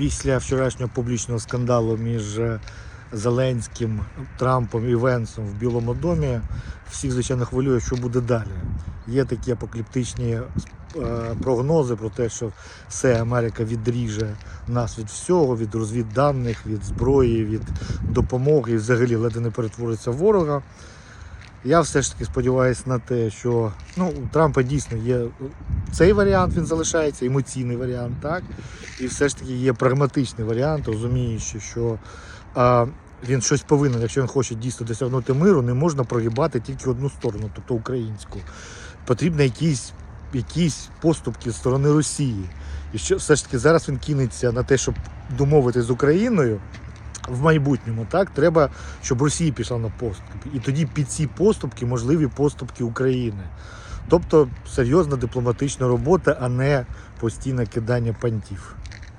після вчорашнього публічного скандалу між е, Зеленським, Трампом і Венсом в Білому домі, всіх звичайно хвилює, що буде далі. Є такі апокаліптичні е, прогнози про те, що все Америка відріже нас від всього, від розвідданих, від зброї, від допомоги і взагалі ледь не перетвориться в ворога. Я все ж таки сподіваюся на те, що ну, у Трампа дійсно є цей варіант, він залишається, емоційний варіант, так? І все ж таки є прагматичний варіант, розуміючи, що а, він щось повинен, якщо він хоче дійсно досягнути миру, не можна прогибати тільки одну сторону, тобто українську. Потрібні якісь, якісь поступки з сторони Росії. І що все ж таки зараз він кинеться на те, щоб домовитися з Україною в майбутньому, так треба, щоб Росія пішла на поступки. І тоді під ці поступки можливі поступки України. Тобто серйозна дипломатична робота, а не постійне кидання пантів.